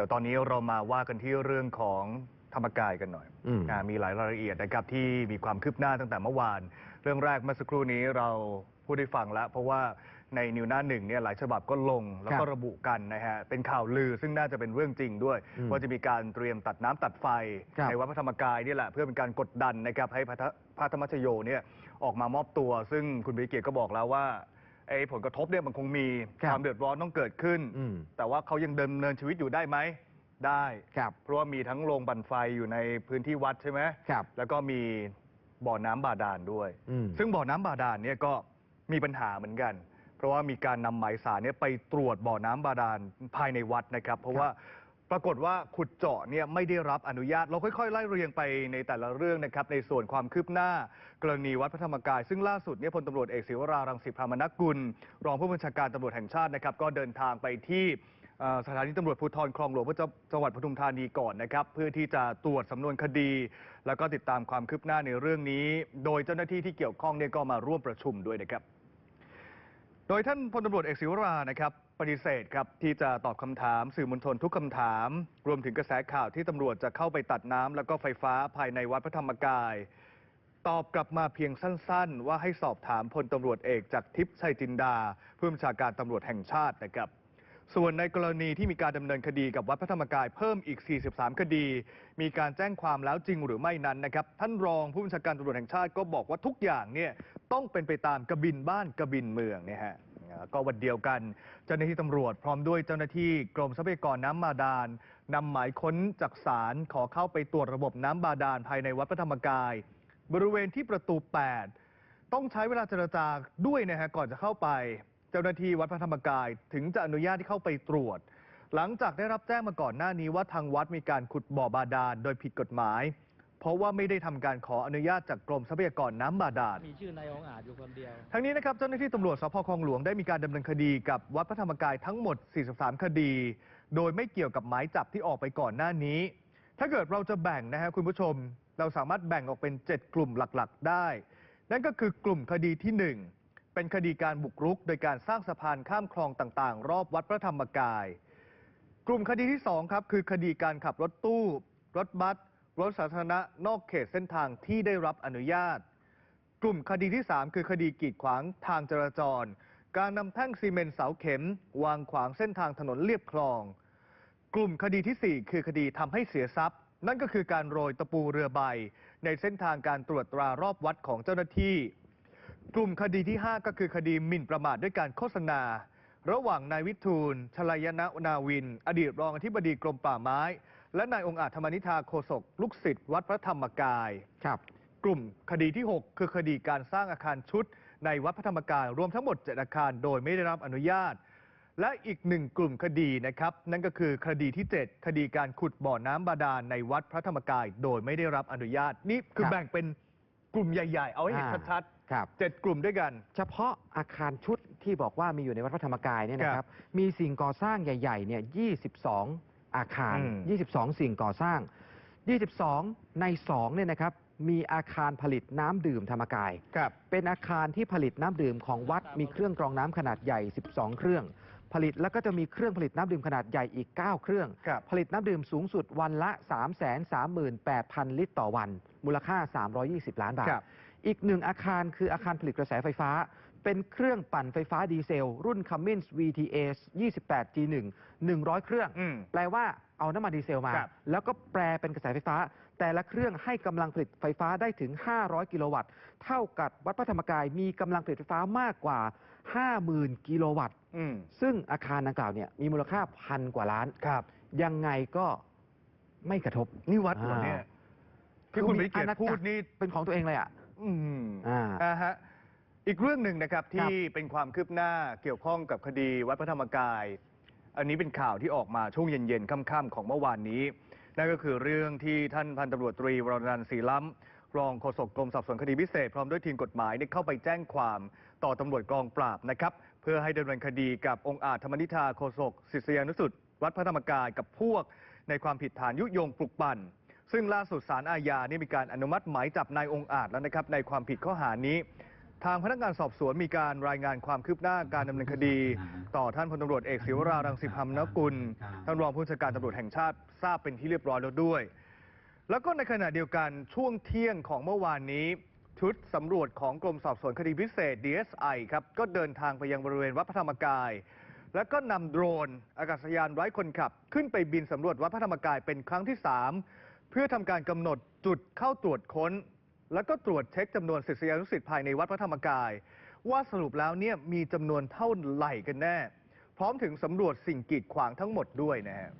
ดี๋ยวตอนนี้เรามาว่ากันที่เรื่องของธรรมกายกันหน่อยอืมอ่ามีหลายรายละเอียดนะครับที่มีความคืบหน้าตั้งแต่เมื่อวาน เรื่องแรกเมื่อสักครู่นี้เราพูดได้ฟังแล้ว เพราะว่าในนิวหน้าหนึ่งเนี่ยหลายฉบับก็ลงแล้วก็ครับระบุกันนะฮะเป็นข่าวลือซึ่งน่าจะเป็นเรื่องจริงด้วย อืมว่าจะมีการเตรียมตัดน้ำตัดไฟครับ ในวัดพระธรรมกายนี่แหละเพื่อเป็นการกดดันนะครับให้พระธพระธรรมชโยเนี่ยออกมามอบตัว ซึ่งคุณบิเกียรติก็บอกแล้วว่า ไอ้ผลกระทบเนี่ยมันคงมีครับความเดือดร้อนต้องเกิดขึ้น อืมแต่ว่าเขายังเดินเนินชีวิตอยู่ได้ไหมได้ครับเพราะว่ามีทั้งโรงบันไฟอยู่ในพื้นที่วัดใช่ไหมครับแล้วก็มีบ่อน้ำบาดาลด้วย อืม ซึ่งบ่อน้ำบาดาลเนี่ยก็มีปัญหาเหมือนกัน เพราะว่ามีการนำหมายสารเนี่ยไปตรวจบ่อน้ำบาดาลภายในวัดนะครับ เพราะว่า ปรากฏว่าขุดเจาะเนี่ยไม่ได้รับอนุญาต เราค่อยๆ ไล่เรียงไปในแต่ละเรื่องนะครับ ในส่วนความคืบหน้า กรณีวัดพระธรรมกาย ซึ่งล่าสุดเนี่ยพลตำรวจเอกศิวรารังสิพรามนกุล รองผู้บัญชาการตำรวจแห่งชาตินะครับ ก็เดินทางไปที่เอ่อสถานีตำรวจภูธรคลองหลวงพระจังหวัดปทุมธานีก่อนนะครับ เพื่อที่จะตรวจสำนวนคดี แล้วก็ติดตามความคืบหน้าในเรื่องนี้ โดยเจ้าหน้าที่ที่เกี่ยวข้องเนี่ยก็มาร่วมประชุมด้วยนะครับ โดยท่านพลตำรวจเอกศิวรานะครับ ปฏิเสธครับที่จะตอบคำถามสื่อมวลชนทุกคำถาม รวมถึงกระแสข่าวที่ตำรวจจะเข้าไปตัดน้ำแล้วก็ไฟฟ้าภายในวัดพระธรรมกาย ตอบกลับมาเพียงสั้น ๆ ว่าให้สอบถามพลตำรวจเอกจากทิพย์ชัยจินดาผู้บัญชาการตำรวจแห่งชาตินะครับส่วนในกรณีที่มีการดำเนินคดีกับวัดพระธรรมกายเพิ่มอีก 43 คดี มีการแจ้งความแล้วจริงหรือไม่นั้นนะครับ ท่านรองผู้บัญชาการตำรวจแห่งชาติก็บอกว่าทุกอย่างเนี่ยต้องเป็นไปตามกระบินบ้านกระบินเมืองเนี่ยฮะ ก็วันเดียวกันเจ้าหน้าที่ตำรวจพร้อมด้วยเจ้าหน้าที่กรมทรัพยากรน้ำบาดาลนำหมายค้นจากศาลขอเข้าไปตรวจระบบน้ำบาดาลภายในวัดพระธรรมกาย บริเวณที่ประตู 8 ต้องใช้เวลาเจรจาด้วยนะฮะก่อนจะเข้าไป เจ้าหน้าที่วัดพระธรรมกายถึงจะอนุญาตที่เข้าไปตรวจ หลังจากได้รับแจ้งมาก่อนหน้านี้ว่าทางวัดมีการขุดบ่อบาดาลโดยผิดกฎหมาย เพราะว่าไม่ได้ทำการขออนุญาตจากกรมทรัพยากรน้ำบาดาล มีชื่อนายองอาจอยู่คนเดียว ทั้งนี้นะครับเจ้าหน้าที่ตำรวจสพคลองหลวงได้มีการดำเนินคดีกับวัดพระธรรมกายทั้งหมด 43 คดี โดยไม่เกี่ยวกับหมายจับที่ออกไปก่อนหน้านี้ ถ้าเกิดเราจะแบ่งนะฮะคุณผู้ชม เราสามารถแบ่งออกเป็น 7 กลุ่มหลักๆ ได้ นั่นก็คือกลุ่มคดีที่ 1 เป็นคดีการบุกรุก โดยการสร้างสะพานข้ามคลองต่างๆ รอบวัดพระธรรมกาย กลุ่มคดีที่2ครับคือคดีการขับรถตู้ รถบัส รถสาธารณะนอกเขตเส้นทางที่ได้รับอนุญาต กลุ่มคดีที่ 3 คือคดีกีดขวางทางจราจร การนำแท่งซีเมนต์เสาเข็ม วางขวางเส้นทางถนนเลียบคลอง กลุ่มคดีทีสี่ 4 คือคดีทำให้เสียทรัพย์ นั่นก็คือการโรยตะปูเรือใบ ในเส้นทางการตรวจตรารอบวัดของเจ้าหน้าที่ กลุ่มคดีที่ 5 ก็คือคดีหมิ่นประมาทด้วยการโฆษณา ระหว่างนายวิทูลชลายนะนาวิน อดีตรองอธิบดีกรมป่าไม้ และนายองค์อาจธรรมนิธาโคศกลูกศิษย์วัดพระธรรมกายครับ กลุ่มคดีที่ 6 คือคดีการสร้างอาคารชุด ในวัดพระธรรมกายรวมทั้งหมด7อาคารโดยไม่ได้รับอนุญาต และอีกหนึ่งกลุ่มคดีนะครับ นั่นก็คือคดีที่ 7 คดีการขุดบ่อน้ำบาดาลในวัดพระธรรมกาย โดยไม่ได้รับอนุญาตนี่คือครับแบ่งเป็นกลุ่มใหญ่ ๆ เอาให้เห็นอ่าชัดครับๆเจ็ดกลุ่มด้วยกัน เฉพาะอาคารชุดที่บอกว่ามีอยู่ในวัดพระธรรมกายเนี่ยนะคครัรับบมีสิ่งก่อสร้างใหญ่ๆเนี่ย 22 อาคาร อืม 22 สิ่งก่อสร้าง 22 ใน2เนี่ยนะครับมีอาคารผลิตน้ำดื่มธรรมกาย ครับ เป็นอาคารที่ผลิตน้ำดื่มของวัดมีเครื่องกรองน้ำขนาดใหญ่ 12 เครื่อง ผลิตแล้วก็จะมีเครื่องผลิตน้ำดื่มขนาดใหญ่อีก 9 เครื่อง ครับ ผลิตน้ำดื่มสูงสุดวันละ 338,000 ลิตรต่อวัน มูลค่า 320 ล้านบาท ครับ อีกหนึ่งอาคารคืออาคารผลิตกระแสไฟฟ้า เป็นเครื่องปั่นไฟฟ้าดีเซล รุ่น Cummins VTA 28G1 100 เครื่อง อืม แปลว่าเอาน้ำมันดีเซลมา ครับ แล้วก็แปลเป็นกระแสไฟฟ้า แต่ละเครื่องให้กำลังผลิตไฟฟ้าได้ถึง 500 กิโลวัตต์ เท่ากับวัดพระธรรมกายมีกำลังผลิตไฟฟ้ามากกว่า 50,000 กิโลวัตต์ อืม ซึ่งอาคารดังกล่าวเนี่ยมีมูลค่าพันกว่าล้าน ครับ ยังไงก็ไม่กระทบ นี่วัดเหรอเนี่ยที่คุณมีวิเกียรอาณาติพูจัดกรนี่ เป็นของตัวเองเลยอะ อืมอ่า อ่าฮะ อีกเรื่องหนึ่งนะครับที่เป็นความคืบหน้าเกี่ยวข้องกับคดีวัดพระธรรมกาย อันนี้เป็นข่าวที่ออกมาช่วงเย็นๆค่ำๆของเมื่อวานนี้ นั่นก็คือเรื่องที่ท่านพันตำรวจตรีวรนันท์ศรีล้ำรองโฆษกกรมสอบสวนคดีพิเศษ พร้อมด้วยทีมกฎหมายได้เข้าไปแจ้งความต่อตำรวจกองปราบนะครับเพื่อให้ดำเนินคดีกับองค์อาจธรรมนิธาโฆษกศิษยานุสุตวัดพระธรรมกายกับพวก ในความผิดฐานยุยงปลุกปั่นซึ่งล่าสุดสารอาญานี่มีการอนุมัติหมายจับนายองค์อาจแล้วนะครับในความผิดข้อหานี้ ทางพนักงานสอบสวนมีการรายงานความคืบหน้าการดำเนินคดี ต่อท่านพลตำรวจเอกศิวรารังสิพรรมนกุลท่านรองผู้บัญชาการตำรวจแห่งชาติทราบเป็นที่เรียบร้อยแล้วด้วย แล้วก็ในขณะเดียวกันช่วงเที่ยงของเมื่อวานนี้ ชุดสำรวจของกรมสอบสวนคดีพิเศษ DSI ครับก็เดินทางไปยังบริเวณวัดพระธรรมกาย แล้วก็นำโดรนอากาศยานไร้คนขับ ขึ้นไปบินสำรวจวัดพระธรรมกายเป็นครั้งที่ 3 เพื่อทำการกำหนดจุดเข้าตรวจค้น แล้วก็ตรวจเช็คจำนวนศิษยานุศิษย์ภายในวัดพระธรรมกาย ว่าสรุปแล้วเนี่ยมีจำนวนเท่าไหร่กันแน่ พร้อมถึงสำรวจสิ่งกีดขวางทั้งหมดด้วยนะฮะ